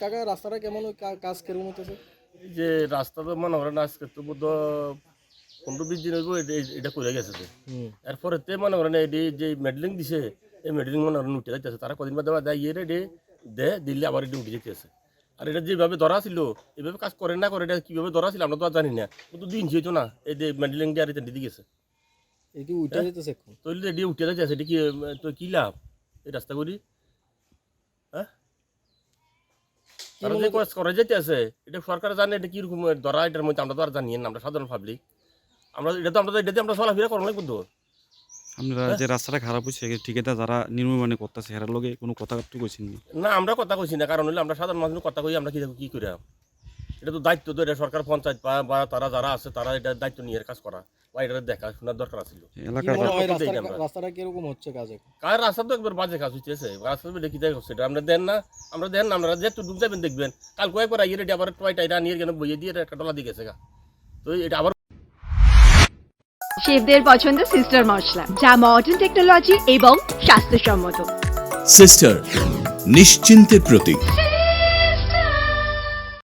কাকা রাস্তাটা কেমন ওই কাজ কেরকম হতেছে যে রাস্তা তো মনে করেন আজকে তো বোধ পনেরো বিশ দিন হইব এটা- এটা করে গেছে তো এরপরে তে মনে করেন এটি যে মেডেলিং দিছে এই মেডেলিং মনে করেন উঠে যাইতেছে। তারা কদিন বাদে বাদে ইয়ে রে দে দিল্লি আবার এটি উঠে যেতেছে আর এটা যেভাবে ধরা ছিল এভাবে কাজ করে না করে এটা কীভাবে ধরা ছিল আমরা তো আর জানি না। ও তো দিন হইতো না এই যে মেডেলিং দিয়ে আর এটা দিয়ে গেছে কি উঠে যেতেছে এখন? তৈরি এটি উঠে যাইতেছে এটি কি তো কি লাভ? এই রাস্তা করি। তারা যে কাজ করে এটা সরকার জানে এটা কীরকম ধরা এটার মধ্যে আমরা তো আর জানি না আমরা সাধারণ পাবলিক আমরা এটা তো আমরা তো এটাতে আমরা চলাফেরা করা লাগবে তো আপনারা যে রাস্তাটা খারাপ হয়েছে ঠিকাদার যারা নির্মাণে করতেছে হেরার লগে কোনো কথা কইছেন নি? না আমরা কথা কইছি না কারণ হলে আমরা সাধারণ মানুষ কথা কই আমরা কি কি করে এটা তো দায়িত্ব তো এটা সরকার পঞ্চায়েত বা তারা যারা আছে তারা এটা দায়িত্ব নিয়ে কাজ করা। বা এটা দেখা শোনার দরকার ছিল রাস্তাটা কীরকম হচ্ছে কাজ কার রাস্তা তো একবার বাজে কাজ হইতেছে। রাস্তা দেখি দেখ হচ্ছে এটা আমরা দেন না আমরা দেন না আমরা যেহেতু ডুব যাবেন দেখবেন। কাল কয়েকবার আইয়ে এটা আবার টয়টা এটা নিয়ে কেন বইয়ে দিয়ে এটা একটা ডলা দিয়ে গেছে গা। তো এটা আবার শেফদের পছন্দ সিস্টার মশলা যা মডার্ন টেকনোলজি এবং স্বাস্থ্যসম্মত। সিস্টার নিশ্চিন্তের প্রতীক।